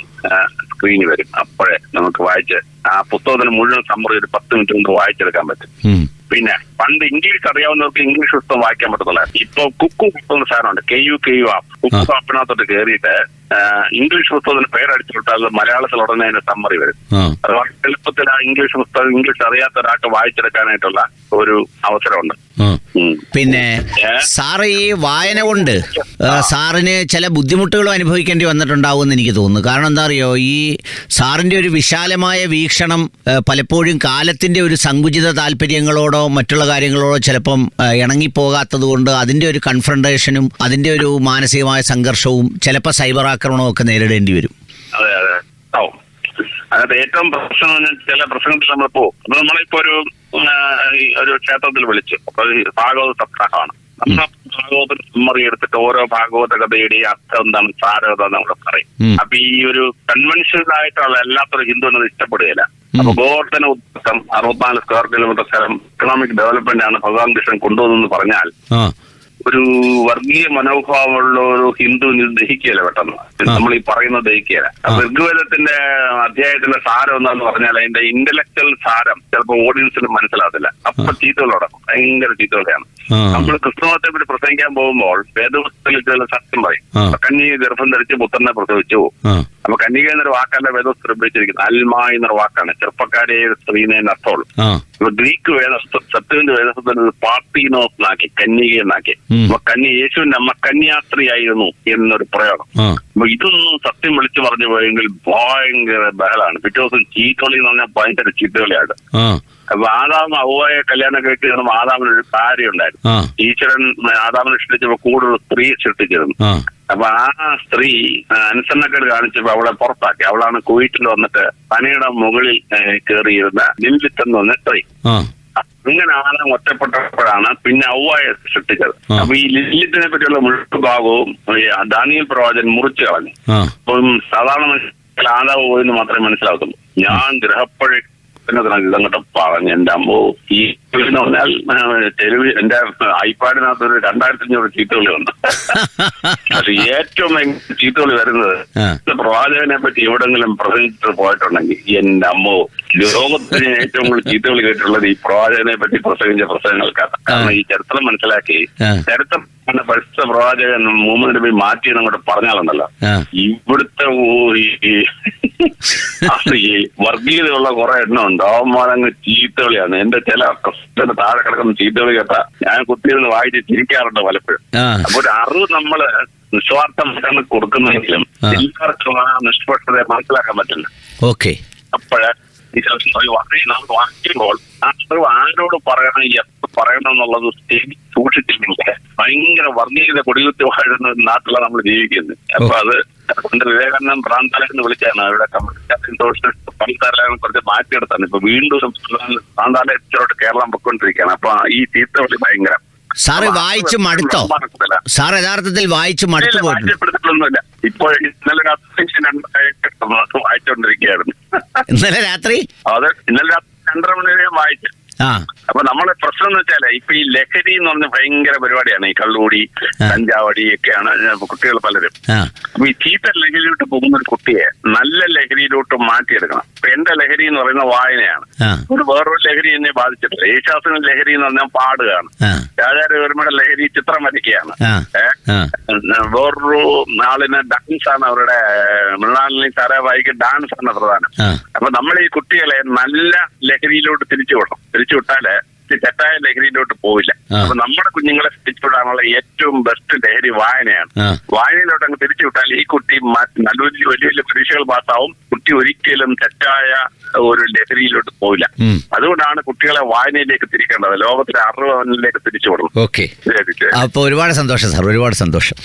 സ്ക്രീനിൽ വരും. അപ്പോഴേ നമുക്ക് വായിച്ച് ആ പുസ്തകത്തിന് മുഴുവൻ സമ്മറി ഒരു പത്ത് മിനിറ്റ് കൊണ്ട് വായിച്ചെടുക്കാൻ പറ്റും. പിന്നെ പണ്ട് ഇംഗ്ലീഷ് അറിയാവുന്നവർക്ക് ഇംഗ്ലീഷ് പുസ്തകം വായിക്കാൻ പറ്റത്തില്ല. ഇപ്പൊ കുക്കു പുസ്തകം സാധനമുണ്ട്. K U K U app. Kuku ആപ്പിനകത്തോട്ട് കയറിയിട്ട് ഇംഗ്ലീഷ് പുസ്തകത്തിന് പേരടിച്ചു അത് മലയാളത്തിൽ ഉടനെ അതിന്റെ സമ്മറി വരും. അത് വളരെ എളുപ്പത്തിൽ ആ ഇംഗ്ലീഷ് പുസ്തകം ഇംഗ്ലീഷ് അറിയാത്ത ഒരാൾക്ക് വായിച്ചെടുക്കാനായിട്ടുള്ള ഒരു അവസരമുണ്ട്. പിന്നെ? സാറ് ഈ വായന കൊണ്ട് സാറിന് ചില ബുദ്ധിമുട്ടുകളും അനുഭവിക്കേണ്ടി വന്നിട്ടുണ്ടാവും എന്ന് എനിക്ക് തോന്നുന്നു. കാരണം എന്താ അറിയോ ഈ സാറിന്റെ ഒരു വിശാലമായ വീക്ഷണം പലപ്പോഴും കാലത്തിന്റെ ഒരു സങ്കുചിത താല്പര്യങ്ങളോടോ മറ്റുള്ള കാര്യങ്ങളോടോ ചിലപ്പം ഇണങ്ങിപ്പോകാത്തത് കൊണ്ട് അതിന്റെ ഒരു കൺഫ്രണ്ടേഷനും അതിന്റെ ഒരു മാനസികമായ സംഘർഷവും ചിലപ്പോൾ സൈബർ ആക്രമണവും ഒക്കെ നേരിടേണ്ടി വരും. അതെ അതെ. അതിനകത്ത് ഏറ്റവും പ്രശ്നം ചില പ്രശ്നത്തിൽ നമ്മളിപ്പോ നമ്മളിപ്പോ ഒരു ഒരു ക്ഷേത്രത്തിൽ വിളിച്ചു. അപ്പൊ ഭാഗവത സപ്താഹമാണ്. ഭാഗവത സമ്മറി എടുത്തിട്ട് ഓരോ ഭാഗവത കഥയുടെ ഈ അർത്ഥം എന്താണ്? സാരം നമ്മൾ പറയും. അപ്പൊ ഈ ഒരു കൺവെൻഷനൽ ആയിട്ടുള്ള ഹിന്ദു ഹിന്ദുവിനും ഇഷ്ടപ്പെടുകയില്ല. അപ്പൊ ഗോവർദ്ധന ഉദ്ദേശം അറുപത്തിനാല് സ്ക്വയർ കിലോമീറ്റർ സ്ഥലം എക്കണോമിക് ഡെവലപ്മെന്റ് ആണ് ഭഗവാൻ കൃഷ്ണൻ കൊണ്ടുവന്നെന്ന് പറഞ്ഞാൽ ഒരു വർഗീയ മനോഭാവമുള്ള ഒരു ഹിന്ദു ദഹിക്കുകയല്ല പെട്ടെന്ന്. നമ്മൾ ഈ പറയുന്നത് ദഹിക്കുകയില്ല. അപ്പൊ ഋഗ്വേദത്തിന്റെ അധ്യായത്തിന്റെ സാരം എന്താന്ന് പറഞ്ഞാൽ അതിന്റെ ഇന്റലക്ച്വൽ സാരം ചിലപ്പോൾ ഓഡിയൻസിന് മനസ്സിലാകത്തില്ല. അപ്പൊ ചീത്തകളോടൊപ്പം ഭയങ്കര ചീത്തകളെയാണ്. നമ്മൾ ക്രിസ്തുമത്തെ പറ്റി പ്രസംഗിക്കാൻ പോകുമ്പോൾ വേദപുസ്തകത്തിൽ ചില സത്യം പറയും. കന്നി ഗർഭം ധരിച്ച് പുത്രനെ പ്രസവിച്ചു. അപ്പൊ കന്യക എന്നൊരു വാക്കല്ല വേദപുസ്തകം ഉപയോഗിച്ചിരിക്കുന്നത് അൽമ എന്നൊരു വാക്കാണ്. ചെറുപ്പക്കാരെ സ്ത്രീനെ അർത്ഥമുള്ളൂ അപ്പൊ ഗ്രീക്ക് വേദസ്ഥ സത്യവിന്റെ വേദസ്ഥത്തിന് പാർട്ടീനോസ് എന്നാക്കി കന്യക എന്നാക്കി. അപ്പൊ കന്യ യേശുവിന്റെ അമ്മ കന്യാസ്ത്രീയായിരുന്നു എന്നൊരു പ്രയോഗം. അപ്പൊ ഇതൊന്നും സത്യം വിളിച്ചു പറഞ്ഞു പോയെങ്കിൽ ഭയങ്കര ബഹളാണ് പിറ്റേ ദിവസം ചീത്തോളി എന്ന് പറഞ്ഞാൽ ഭയങ്കര ചീത്തകളിയാണ് അപ്പൊ ആദാം ഔവയെ കല്യാണം കഴിച്ച് ആദാമിന് ഒരു ഭാര്യ ഉണ്ടായിരുന്നു ഈശ്വരൻ ആദാമിനെ സൃഷ്ടിച്ചപ്പോ കൂടുതൽ സ്ത്രീ സൃഷ്ടിച്ചിരുന്നു. അപ്പൊ ആ സ്ത്രീ അനുസരണക്കേട് കാണിച്ചപ്പോ അവളെ പുറത്താക്കി. അവളാണ് കുവൈറ്റിൽ വന്നിട്ട് പനയുടെ മുകളിൽ കയറിയിരുന്ന ലില്ലിത്ത് എന്ന് പറഞ്ഞ സ്ത്രീ. അങ്ങനെ ആദാം ഒറ്റപ്പെട്ടപ്പോഴാണ് പിന്നെ ഔവായ സൃഷ്ടിച്ചത്. അപ്പൊ ഈ ലില്ലിത്തിനെ പറ്റിയുള്ള മുഴുവൻ ഭാഗവും ദാനിയൽ പ്രവാചൻ മുറിച്ചു കളഞ്ഞു. അപ്പം സാധാരണ മനുഷ്യർ ആദാവ് പോയെന്ന് മാത്രമേ മനസ്സിലാക്കുന്നു ഞാൻ ഗ്രഹപ്പഴ ഇതങ്ങോട്ട് പറഞ്ഞു എന്റെ അമ്മോ ഈ എന്ന് പറഞ്ഞാൽ ടെലിവിഷൻ എന്റെ ഐപാഡിനകത്ത് ഒരു രണ്ടായിരത്തി അഞ്ഞൂറ് ചീത്തുകളി ഉണ്ട് പക്ഷെ ഏറ്റവും ഭയങ്കര ചീട്ടുകളി വരുന്നത്. പ്രവാചകനെ പറ്റി എവിടെങ്കിലും പ്രസംഗിച്ചിട്ട് പോയിട്ടുണ്ടെങ്കിൽ എന്റെ അമ്മോ ലോകത്തിന് ഏറ്റവും കൂടുതൽ ചീത്തുകളി കേട്ടിട്ടുള്ളത് ഈ പ്രവാചകനെ പറ്റി പ്രസംഗിച്ച പ്രസംഗങ്ങൾക്കാണ്. കാരണം ഈ ചരിത്രം മനസ്സിലാക്കി. ചരിത്രം പരിശുദ്ധ പ്രവാചകൻ മുഹമ്മദ് പോയി മാറ്റി അങ്ങോട്ട് പറഞ്ഞാലുണ്ടല്ലോ ഇവിടുത്തെ ഈ- വർഗീയതയുള്ള കുറെ എണ്ണം ഉണ്ട്. അവന്മാരങ്ങ് ചീത്തവിളിയാണ്. എന്റെ ചില പ്രശ്നത്തിന്റെ താഴെ കിടക്കുന്ന ചീത്തവിളി കേട്ടാ ഞാൻ കുത്തിയിരുന്ന് വായിച്ച് ചിരിക്കാറുണ്ട് പലപ്പോഴും. അപ്പൊ ഒരു അറിവ് നമ്മൾ നിസ്വാർത്ഥമായിട്ടാണ് കൊടുക്കുന്നതെങ്കിലും. എല്ലാവർക്കും ആ നിഷ്പക്ഷതയെ മനസ്സിലാക്കാൻ പറ്റില്ല. ഓക്കെ. അപ്പോഴ് ആരോട് പറയണം എപ്പോ പറയണം എന്നുള്ളത് സൂക്ഷിച്ചിട്ടില്ല ഭയങ്കര വർഗീയത കൊടികുത്തി വാഴുന്ന നാട്ടിലാണ് നമ്മൾ ജീവിക്കുന്നത്. അപ്പൊ അത് പണ്ട് വിവേകാനന്ദൻ പ്രാന്താലയം എന്ന് വിളിച്ചാണ് അവരുടെ കമ്മ്യൂണിസ്റ്റ് പ്രാന്താലയം കുറച്ച് മാറ്റിയെടുത്താണ്. ഇപ്പൊ വീണ്ടും പ്രാന്താലയത്തിലോട്ട് കേരളം പൊയ്ക്കൊണ്ടിരിക്കുകയാണ്. അപ്പൊ ഈ ചീത്തവിളി ഭയങ്കര. സാറ് വായിച്ച് മടുത്തോ. സാർ യഥാർത്ഥത്തിൽ വായിച്ച് മടുത്തു പോയിട്ടുണ്ട്. ഇന്നലെ രാത്രി ഞാൻ രണ്ടായിട്ട് വായിച്ചുകൊണ്ടിരിക്കുകയായിരുന്നു ഇന്നലെ രാത്രി? അത് ഇന്നലെ രാത്രി രണ്ടര മണി വരെ വായിച്ചു. അപ്പൊ നമ്മളെ പ്രശ്നം എന്ന് വെച്ചാൽ ഇപ്പൊ ഈ ലഹരി എന്ന് പറഞ്ഞ ഭയങ്കര പരിപാടിയാണ്. ഈ കള്ളുകൂടി. കഞ്ചാവടി ഒക്കെയാണ് കുട്ടികൾ പലരും. അപ്പൊ ഈ ചീത്ത ലഹരിയിലോട്ട് പോകുന്ന ഒരു കുട്ടിയെ നല്ല ലഹരിയിലോട്ട് മാറ്റിയെടുക്കണം. ഇപ്പൊ എന്റെ ലഹരി എന്ന് പറയുന്ന വായനയാണ്. ഒരു വേറൊരു ലഹരി എന്നെ ബാധിച്ചിട്ടില്ല. യേശാസിന് ലഹരി എന്ന് പറഞ്ഞാൽ പാടുകയാണ്. രാജാരവർമ്മയുടെ ലഹരി ചിത്രം വരയ്ക്കുകയാണ്. വേറൊരു ആളിന് ഡാൻസ് ആണ് അവരുടെ മൃണാലിനി സാരാഭായിക്ക് ഡാൻസ് ആണ് പ്രധാനം. അപ്പൊ നമ്മൾ ഈ കുട്ടികളെ നല്ല ലഹരിയിലോട്ട് തിരിച്ചു വിടണം. തിരിച്ചു വിട്ടാൽ ഈ തെറ്റായ ലഹരിയിലോട്ട് പോവില്ല. അപ്പൊ നമ്മുടെ കുഞ്ഞുങ്ങളെ തിരിച്ചുവിടാനുള്ള ഏറ്റവും ബെസ്റ്റ് ലഹരി വായനയാണ്. വായനയിലോട്ട് അങ്ങ് തിരിച്ചു വിട്ടാൽ ഈ കുട്ടി നല്ല വലിയ വലിയ പരീക്ഷകൾ പാസ്സാവും. കുട്ടി ഒരിക്കലും തെറ്റായ ഒരു ലഹരിയിലോട്ട് പോവില്ല. അതുകൊണ്ടാണ് കുട്ടികളെ വായനയിലേക്ക് തിരിക്കേണ്ടത്. ലോകത്തിലെ അറിവിലേക്ക് തിരിച്ചു വിടണം അപ്പോൾ ഒരുപാട് സന്തോഷം സാർ ഒരുപാട് സന്തോഷം.